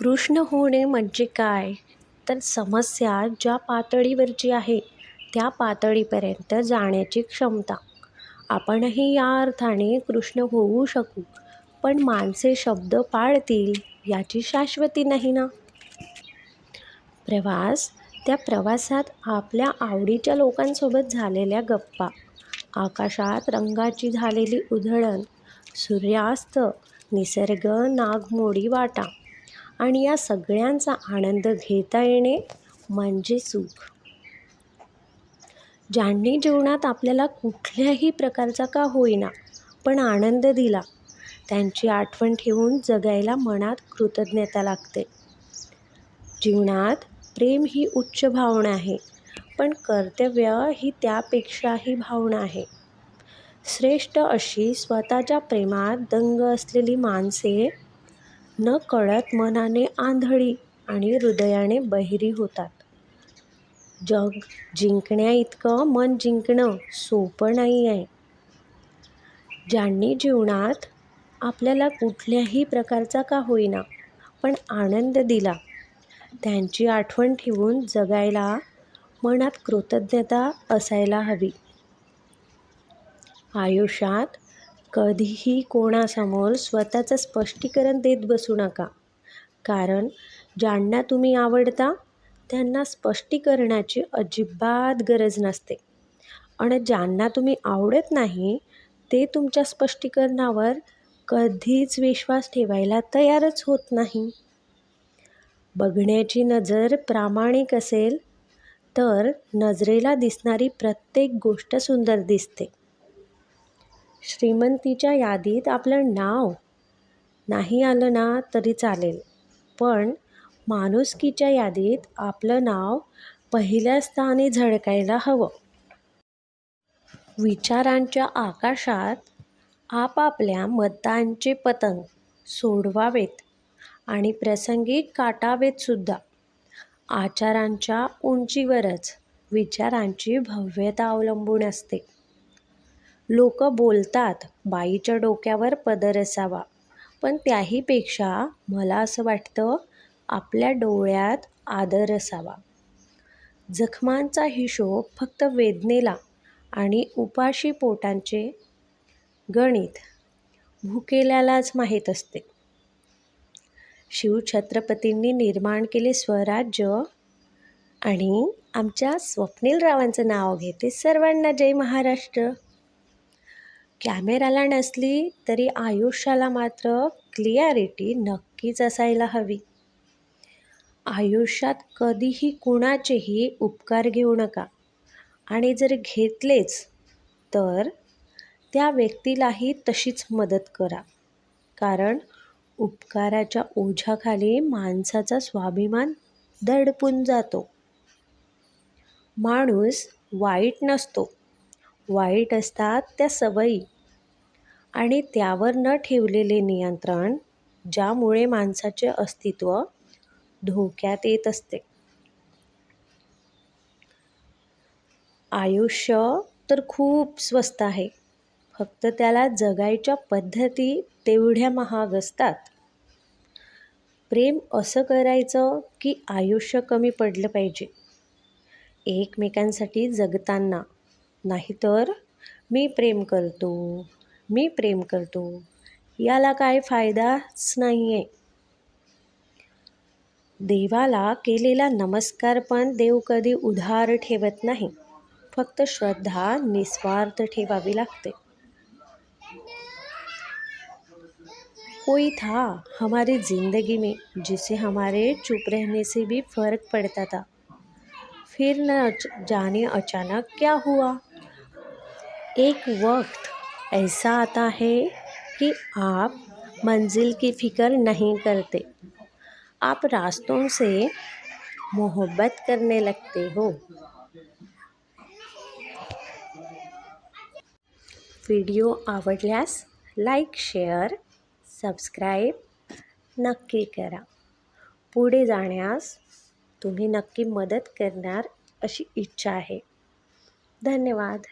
कृष्ण होणे म्हणजे काय? तर समस्या ज्या पातळीवरची आहे त्या पातळीपर्यंत जाण्याची क्षमता. आपणही या अर्थाने कृष्ण होऊ शकू पण माणसे शब्द पाळतील याची शाश्वती नाही ना? प्रवास त्या प्रवासात आपल्या आवडीच्या लोकांसोबत झालेल्या गप्पा आकाशात रंगाची झालेली उधळण सूर्यास्त निसर्ग नागमोडी वाटा आणि या सगळ्यांचा आनंद घेता येणे म्हणजे सुख. ज्यांनी जीवनात आपल्याला कुठल्याही प्रकारचा का होईना पण आनंद दिला त्यांची आठवण ठेवून जगायला मनात कृतज्ञता लागते. जीवनात प्रेम ही उच्च भावना आहे पण कर्तव्य ही त्यापेक्षाही भावना आहे. श्रेष्ठ अशी स्वतःच्या प्रेमात दंग असलेली माणसे न कळत मनाने आंधळी आणि हृदयाने बहिरी होतात. जग जिंकण्याइतकं मन जिंकणं सोपं नाही आहे ज्यांनी जीवनात आपल्याला कुठल्याही प्रकारचा का होईना पण आनंद दिला त्यांची आठवण ठेवून जगायला मनात कृतज्ञता असायला हवी. आयुष्यात कधीही कोणासमोर स्वतःचं स्पष्टीकरण देत बसू नका. कारण ज्यांना तुम्ही आवडता त्यांना स्पष्टीकरणाची अजिबात गरज नसते. आणि ज्यांना तुम्ही आवडत नाही ते तुमच्या स्पष्टीकरणावर कधीच विश्वास ठेवायला तयारच होत नाही. बघण्याची नजर प्रामाणिक असेल तर नजरेला दिसणारी प्रत्येक गोष्ट सुंदर दिसते. श्रीमंतीच्या यादीत आपलं नाव नाही आलं ना तरी चालेल. पण माणुसकीच्या यादीत आपलं नाव पहिल्या स्थानी झळकायला हवं. विचारांच्या आकाशात आपापल्या मतांचे पतंग सोडवावेत आणि प्रसंगी काटावेत सुद्धा. आचारांच्या उंचीवरच विचारांची भव्यता अवलंबून असते. लोक बोलतात. बाईच्या डोक्यावर पदर असावा पण त्याहीपेक्षा मला असं वाटतं आपल्या डोळ्यात आदर असावा. जखमांचा हिशोब फक्त वेदनेला आणि उपाशी पोटांचे गणित भुकेल्यालाच माहीत असते. शिवछत्रपतींनी निर्माण केले स्वराज्य आणि आमच्या स्वप्नीलरावांचं नाव घेते सर्वांना जय महाराष्ट्र. कॅमेराला नसली तरी आयुष्याला मात्र क्लियारिटी नक्कीच असायला हवी. आयुष्यात कधीही कुणाचेही उपकार घेऊ नका. आणि जर घेतलेच तर त्या व्यक्तीलाही तशीच मदत करा. कारण उपकाराच्या ओझ्याखाली माणसाचा स्वाभिमान दडपून जातो. माणूस वाईट नसतो. वाईट असतात त्या सवयी. आणि त्यावर न ठेवलेले नियंत्रण ज्यामुळे माणसाचे अस्तित्व धोक्यात येत असते. आयुष्य तर खूप स्वस्त आहे. फक्त त्याला जगायच्या पद्धती तेवढ्या महाग असतात. प्रेम असं करायचं की आयुष्य कमी पडलं पाहिजे. एकमेकांसाठी जगताना नाहीतर मी प्रेम करतो मी प्रेम करतो याला काय फायदाच नाही आहे देवाला केलेला नमस्कार पण देव कधी उधार ठेवत नाही. फक्त श्रद्धा निस्वार्थ ठेवावी लागते. कोई था हमारी ज़िंदगी में जिसे हमारे चुप रहने से भी फ़र्क पड़ता था। फिर न जाने अचानक क्या हुआ? एक वक्त ऐसा आता है कि आप मंजिल की फ़िक्र नहीं करते। आप रास्तों से मोहब्बत करने लगते हो। व्हिडिओ आवडल्यास लाईक शेअर सबस्क्राईब नक्की करा। पुढे जाण्यास तुम्ही नक्की मदत करणार अशी इच्छा आहे। धन्यवाद।